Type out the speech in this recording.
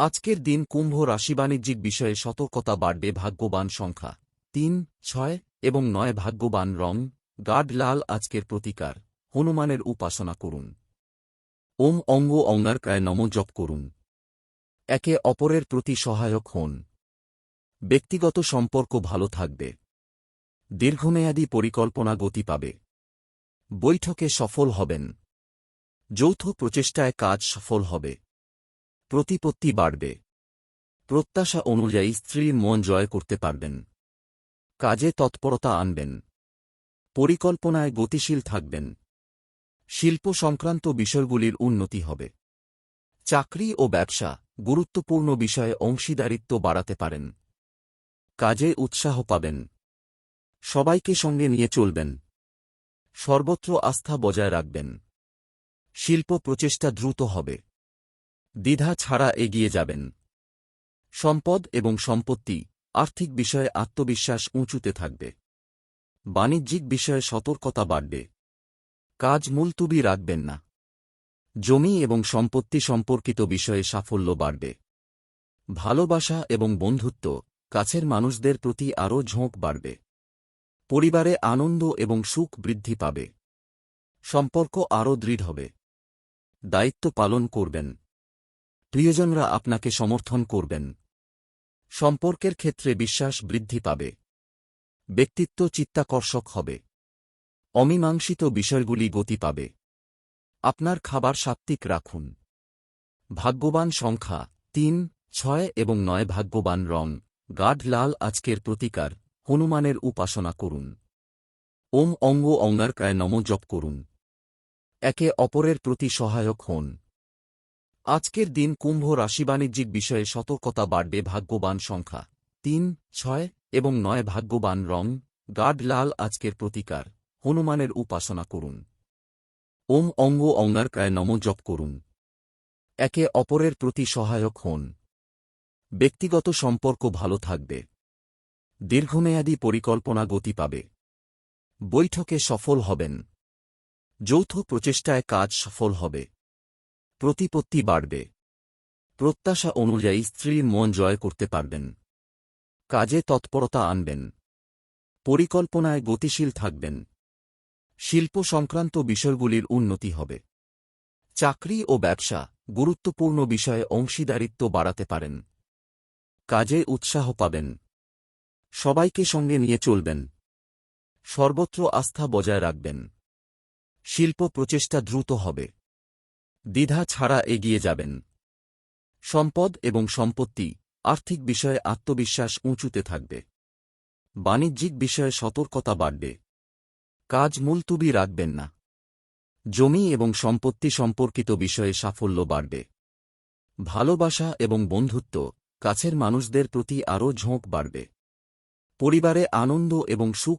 আজকের দিন কুম্ভ রাশি বাণিজ্যিক বিষয়ে সতর্কতা বাড়বে ভাগ্যবান সংখ্যা। তিন, ছয় এবং নয় ভাগ্যবান রং গাড লাল আজকের প্রতিকার। হনুমানের উপাসনা করুন। ওম অঙ্গ অঙ্গারকায় নম জপ করুন। একে অপরের প্রতি সহায়ক হন। ব্যক্তিগত সম্পর্ক ভালো থাকবে। দীর্ঘমেয়াদী পরিকল্পনা গতি পাবে। বৈঠকে সফল হবেন। যৌথ প্রচেষ্টায় কাজ সফল হবে। প্রতিপত্তি বাড়বে। প্রত্যাশা অনুযায়ী স্ত্রীর মন জয় করতে পারবেন। কাজে তৎপরতা আনবেন। পরিকল্পনায় গতিশীল থাকবেন। শিল্প সংক্রান্ত বিষয়গুলির উন্নতি হবে। চাকরি ও ব্যবসা গুরুত্বপূর্ণ বিষয়ে অংশীদারিত্ব বাড়াতে পারেন। কাজে উৎসাহ পাবেন। সবাইকে সঙ্গে নিয়ে চলবেন। সর্বত্র আস্থা বজায় রাখবেন। শিল্প প্রচেষ্টা দ্রুত হবে। দ্বিধা ছাড়া এগিয়ে যাবেন। সম্পদ এবং সম্পত্তি আর্থিক বিষয়ে আত্মবিশ্বাস উঁচুতে থাকবে। বাণিজ্যিক বিষয়ে সতর্কতা বাড়বে। কাজ মুলতুবি রাখবেন না। জমি এবং সম্পত্তি সম্পর্কিত বিষয়ে সাফল্য বাড়বে। ভালোবাসা এবং বন্ধুত্ব কাছের মানুষদের প্রতি আরও ঝোঁক বাড়বে। পরিবারে আনন্দ এবং সুখ বৃদ্ধি পাবে। সম্পর্ক আরও দৃঢ় হবে। দায়িত্ব পালন করবেন। প্রিয়জনরা আপনাকে সমর্থন করবেন। সম্পর্কের ক্ষেত্রে বিশ্বাস বৃদ্ধি পাবে। ব্যক্তিত্ব চিত্তাকর্ষক হবে। অমীমাংসিত বিষয়গুলি গতি পাবে। আপনার খাবার সাত্ত্বিক রাখুন। ভাগ্যবান সংখ্যা তিন, ছয় এবং নয় ভাগ্যবান রং। গাঢ় লাল আজকের প্রতিকার। হনুমানের উপাসনা করুন। ওম অঙ্গ অঙ্গারকায় নম জপ করুন। একে অপরের প্রতি সহায়ক হন। আজকের দিন কুম্ভ রাশি বাণিজ্যিক বিষয়ে সতর্কতা বাড়বে ভাগ্যবান সংখ্যা। তিন, ছয় এবং নয় ভাগ্যবান রং গাড লাল আজকের প্রতিকার। হনুমানের উপাসনা করুন। ওম অঙ্গ অঙ্গারকায় নম জপ করুন। একে অপরের প্রতি সহায়ক হন। ব্যক্তিগত সম্পর্ক ভালো থাকবে। দীর্ঘমেয়াদী পরিকল্পনা গতি পাবে। বৈঠকে সফল হবেন। যৌথ প্রচেষ্টায় কাজ সফল হবে। প্রতিপত্তি বাড়বে। প্রত্যাশা অনুযায়ী স্ত্রীর মন জয় করতে পারবেন। কাজে তৎপরতা আনবেন। পরিকল্পনায় গতিশীল থাকবেন। শিল্প সংক্রান্ত বিষয়গুলির উন্নতি হবে। চাকরি ও ব্যবসা গুরুত্বপূর্ণ বিষয়ে অংশীদারিত্ব বাড়াতে পারেন। কাজে উৎসাহ পাবেন। সবাইকে সঙ্গে নিয়ে চলবেন। সর্বত্র আস্থা বজায় রাখবেন। শিল্প প্রচেষ্টা দ্রুত হবে। দ্বিধা ছাড়া এগিয়ে যাবেন। সম্পদ এবং সম্পত্তি আর্থিক বিষয়ে আত্মবিশ্বাস উঁচুতে থাকবে। বাণিজ্যিক বিষয়ে সতর্কতা বাড়বে। কাজ মুলতুবি রাখবেন না। জমি এবং সম্পত্তি সম্পর্কিত বিষয়ে সাফল্য বাড়বে। ভালোবাসা এবং বন্ধুত্ব কাছের মানুষদের প্রতি আরও ঝোঁক বাড়বে। পরিবারে আনন্দ এবং সুখ